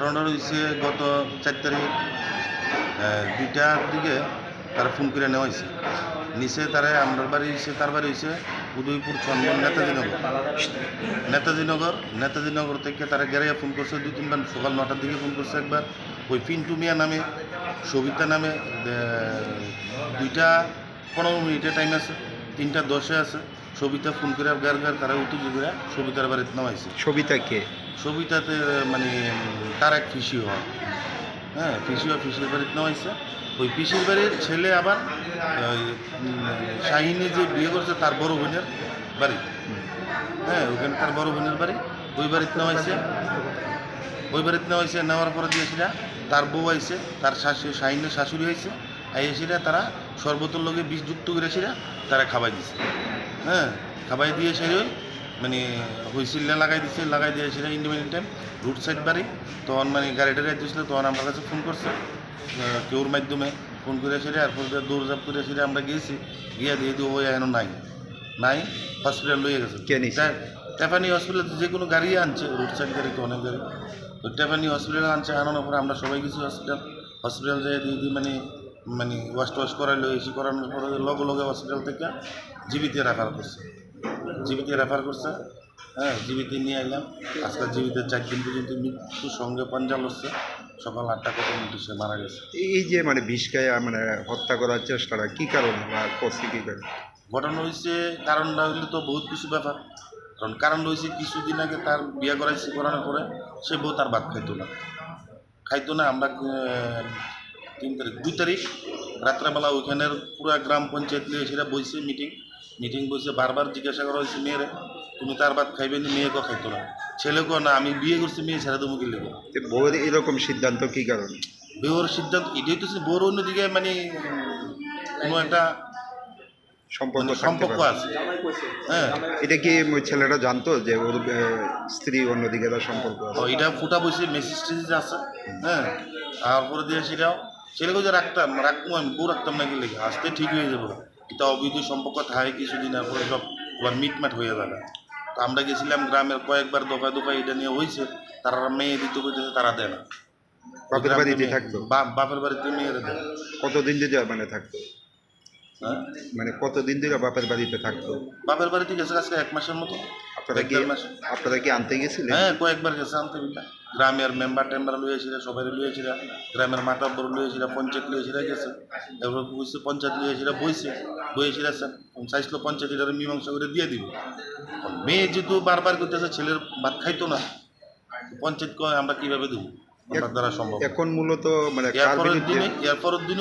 ঘটনাটা হয়েছে গত চার তারিখ দুইটার দিকে তারা ফোন করে নেওয়া হয়েছে নিচে তারা আমার বাড়ি হয়েছে তার বাড়ি হয়েছে উদয়পুর চন্দন নেতাজিনগর নেতাজিনগর নেতাজিনগর থেকে তারা গেরাইয়া ফোন করছে দুই তিনবার সকাল নটার দিকে ফোন করছে একবার। ওই পিন্টু মিয়া নামে সবিতা নামে দুইটা পনেরো মিনিটের টাইম আছে তিনটা দশে আছে। সবিতা ফোন করে গার গার তারা উত্তেজ করে সবিতার বাড়িতে নামাইছে সবিতা কে ছবিটাতে মানে তার এক পিসি হয় হ্যাঁ পিসি হয় পিসির বাড়িতে নামাইছে ওই পিসির বাড়ির ছেলে আবার শাহিনী যে বিয়ে করছে তার বড় বোনের বাড়ি। হ্যাঁ ওখানে তার বড় বোনের বাড়ি। ওই বাড়িতে নামাইছে ওই বাড়িতে নেওয়াইছে নেওয়ার পরে দিয়েছিলা তার বউ আইছে, তার শাশুড়ি শাহিনের শাশুড়ি হয়েছে আইসিরা তারা সর্বতর লগে বিষ যুক্ত তারা খাবাই দিছে। হ্যাঁ খাবাই দিয়ে সেরে মানে হুইসিলটা লাগাই দিছে লাগাই দিয়েছিল ইন্ডিপেন্ডেন্ট টাইম রুট সাইড বাড়ি। তখন মানে গাড়িটা যাইতেছিল তখন আমার কাছে ফোন করছে। কেউর মাধ্যমে ফোন করে সেরে আর পরে দৌড়ঝাপ করে সেরে আমরা গিয়েছি গিয়া দিয়ে দিয়ে ওই এখনও নাই। নাই হসপিটাল লইয়ে গেছে। কে নিছে? টা- হসপিটাল যে কোনো গাড়ি আনছে রুট সাইড গাড়ি তো অনেক গাড়ি। তো টাফানি হসপিটাল আনছে আনানোর পরে আমরা সবাই গেছি হসপিটাল হসপিটাল যাই দিয়ে দিয়ে মানে মানে ওয়াশ টোয়াশ করাইলো এসি করানোর পরে লগে লগে হসপিটাল থেকে জীবিতে রাখার করছে। জীবিতে রেফার করছে। হ্যাঁ জীবিতে নিয়ে এলাম। আজকে জীবিতে চার দিন পর্যন্ত মৃত্যুর সঙ্গে পাঞ্জাল হচ্ছে। সকাল আটটা কত মিনিটে সে মারা গেছে। এই যে মানে বিষ খায় মানে হত্যা করার চেষ্টাটা কী কারণে বা করছে কী কারণে ঘটনা হয়েছে কারণটা হইলে তো বহুত কিছু ব্যাপার। কারণ কারণ হয়েছে কিছুদিন আগে তার বিয়ে করাইছে করানোর পরে সে বউ তার ভাত খাইতো না। খাইতো না আমরা তিন তারিখ দুই তারিখ রাত্রেবেলা ওইখানের পুরা গ্রাম পঞ্চায়েত নিয়ে সেটা বইছে মিটিং মিটিং বসে বারবার জিজ্ঞাসা করা হয়েছে মেয়েরে তুমি তার ভাত খাইবে না? মেয়ে মেয়েকেও খাইতো না। ছেলে কো না আমি বিয়ে করছি মেয়ে ছেড়ে দেবো কি? লেগে তো বউয়ের এরকম সিদ্ধান্ত কি কারণে? বিয়ের সিদ্ধান্ত এটাই তো বড় অন্যদিকে মানে কোনো একটা সম্পর্ক মানে সম্পর্ক আছে। হ্যাঁ। এটা কি ছেলেটা জানতো যে ওর স্ত্রী অন্যদিকে তার সম্পর্ক আছে? এটা ফুটা বসে মেসেজ টেসেজ আছে হ্যাঁ। তারপরে দিয়ে সেটাও ছেলেকে যে রাখতাম রাখব আমি বউ রাখতাম না গেলে আসতে ঠিক হয়ে যাব। এটা অবৈধ সম্পর্ক থাকে কিছুদিন পরে সব আবার মিটমাট হয়ে যাবে। তো আমরা গেছিলাম গ্রামের কয়েকবার দফায় দফায় এটা নিয়ে হয়েছে তারা মেয়ে দিতে বলতেছে তারা দেয় না। বাপের বাড়িতে থাকতো? বাপ- বাপের বাড়িতে মেয়েরা দেয়। কতদিন ধরে মানে থাকতো? হ্যাঁ? মানে কতদিন ধরে বাপের বাড়িতে থাকতো? বাপের বাড়িতে গেছে আজকে এক মাসের মতো। আপনারা কি মাস। আপনারা কি আনতে গেছিলেন? হ্যাঁ কয়েকবার গেছে আনতে গ্রামের মেম্বার টেম্বার লইয়েছিল সবাই লইয়েছিল গ্রামের মাতা বড় লইয়েছিল পঞ্চায়েত লইয়েছিল গেছে এবার বুঝছে পঞ্চায়েত লইয়েছিল বইছে বইয়েছিল চাইছিল পঞ্চায়েত এটার মীমাংসা করে দিয়ে দিব। মেয়ে যেহেতু বারবার করতেছে ছেলের ভাত খাইতো না পঞ্চায়েত কয় আমরা কীভাবে দেবো? আমার দ্বারা সম্ভব এখন মূলত মানে এর কার পরের দিনে এর পরের দিন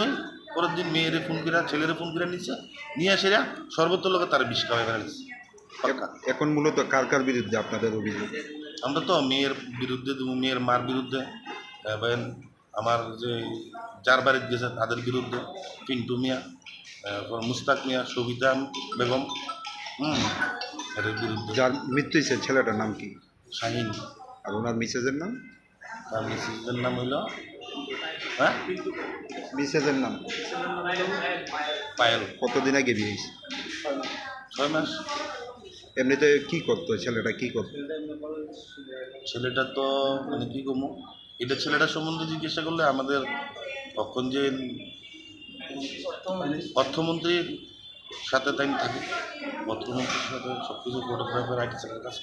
পরের দিন মেয়েরে ফোন করে ছেলের ফোন করে নিচ্ছে নিয়ে আসে সর্বত্র লোকে তার বিষ পাক্কা এখন মূলত কার কার বিরুদ্ধে আপনাদের অভিযোগ? আমরা তো মেয়ের বিরুদ্ধে মেয়ের মার বিরুদ্ধে। এবং আমার যে যার বাড়িতে গেছে তাদের বিরুদ্ধে। পিন্টু মিয়া তারপর মুস্তাক মিয়া সবিতা বেগম হুম এদের বিরুদ্ধে। যার মৃত্যু হয়েছে ছেলেটার নাম কি? শাহিন। আর ওনার মিসেজের নাম? তার মিসেসের নাম হইল হ্যাঁ? মিসেজের নাম? পায়েল। কতদিন আগে বিয়ে হয়েছে? ছয় মাস। এমনিতে কি করতো? ছেলেটা কি করতো? ছেলেটা তো মানে কী কমো এটা ছেলেটা সম্বন্ধে জিজ্ঞাসা করলে আমাদের তখন যে অর্থমন্ত্রীর সাথে তাই থাকে। অর্থমন্ত্রীর সাথে সব কিছু ফটোগ্রাফার আগে ছেলের কাজ